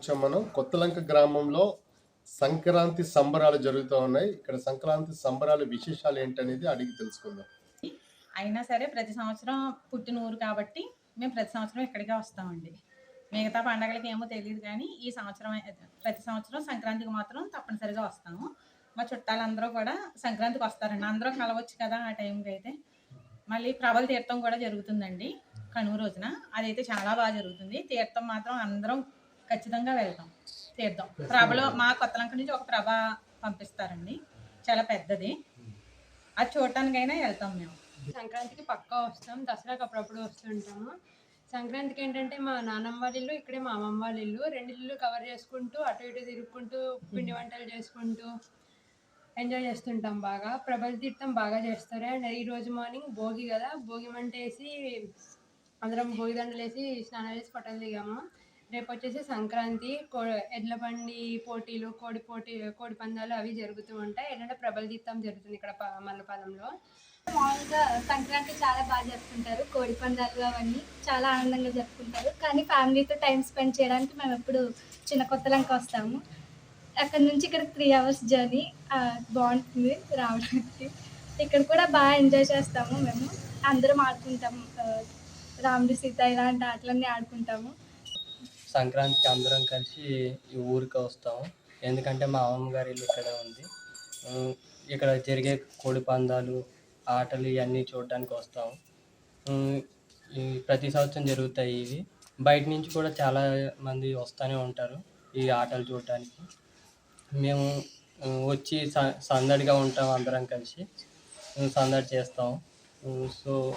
వచ్చాం మనం. కొత్తలంక గ్రామంలో సంక్రాంతి సంబరాలు జరుగుతూ ఉన్నాయి. ఇక్కడ సంక్రాంతి సంబరాల విశేషాలు ఏంటనేది అడిగి తెలుసుకుందాం. అయినా సరే ప్రతి సంవత్సరం పుట్టిన ఊరు కాబట్టి మేము ప్రతి సంవత్సరం ఇక్కడికే వస్తామండి. మిగతా పండగలకి ఏమో తెలియదు కానీ ఈ సంవత్సరం అయితే- ప్రతి సంవత్సరం సంక్రాంతికి మాత్రం తప్పనిసరిగా వస్తాము. మా చుట్టాలందరూ కూడా సంక్రాంతికి వస్తారండి. అందరూ కలవచ్చు కదా ఆ టైంకి అయితే. మళ్ళీ ప్రబల తీర్థం కూడా జరుగుతుందండి కనుమ రోజున. అదైతే చాలా బాగా జరుగుతుంది. తీర్థం మాత్రం అందరం ఖచ్చితంగా వెళ్తాం. తీర్థం ప్రభలో మా కొత్తలంక నుంచి ఒక ప్రభ పంపిస్తారండి. చాలా పెద్దది. అది చూడటానికైనా వెళ్తాం మేము. సంక్రాంతికి పక్కా వస్తాం. దసరాకి అప్పుడప్పుడు వస్తుంటాము సంక్రాంతికి ఏంటంటే మా నాన్నమ్మ వాళ్ళ ఇల్లు ఇక్కడే మా అమ్మమ్మ వాళ్ళ ఇల్లు. రెండు ఇల్లు కవర్ చేసుకుంటూ అటు ఇటు తిరుక్కుంటూ పిండి వంటలు చేసుకుంటూ ఎంజాయ్ చేస్తుంటాం బాగా. ప్రభల తీర్థం బాగా చేస్తారు. అండ్ ఈ రోజు మార్నింగ్ భోగి కదా. భోగి మంట వేసి అందరం భోగి దండలు వేసి స్నానం చేసి ఫోటోలు దిగాము. రేపు వచ్చేసి సంక్రాంతి కో ఎడ్ల బండి పోటీలు కోడి పోటీ కోడి పందాలు అవి జరుగుతూ ఉంటాయి. ఏంటంటే ప్రబల తీర్థం జరుగుతుంది ఇక్కడ మల్లపాలెంలో. మామూలుగా సంక్రాంతి చాలా బాగా జరుపుకుంటారు. కోడి పందాలు అవన్నీ చాలా ఆనందంగా జరుపుకుంటారు. కానీ ఫ్యామిలీతో టైం స్పెండ్ చేయడానికి మేము ఎప్పుడు చిన్న కొత్తలంక వస్తాము. అక్కడ నుంచి ఇక్కడ త్రీ అవర్స్ జర్నీ బాగుంటుంది రావడానికి. ఇక్కడ కూడా బాగా ఎంజాయ్ చేస్తాము మేము. అందరం ఆడుకుంటాము రాముడు రాముడి సీత ఇలాంటి ఆటలన్నీ ఆడుకుంటాము. సంక్రాంతికి అందరం కలిసి ఈ ఊరికి వస్తాము. ఎందుకంటే మా అమ్మమ్మ గారి ఇల్లు ఇక్కడ ఉంది. ఇక్కడ జరిగే కోడి పందాలు ఆటలు ఇవన్నీ చూడడానికి వస్తాము. ప్రతి సంవత్సరం జరుగుతాయి ఇవి. బయట నుంచి కూడా చాలా మంది వస్తూనే ఉంటారు ఈ ఆటలు చూడటానికి మేము వచ్చి స- సందడిగా ఉంటాం అందరం కలిసి. సందడి చేస్తాం సో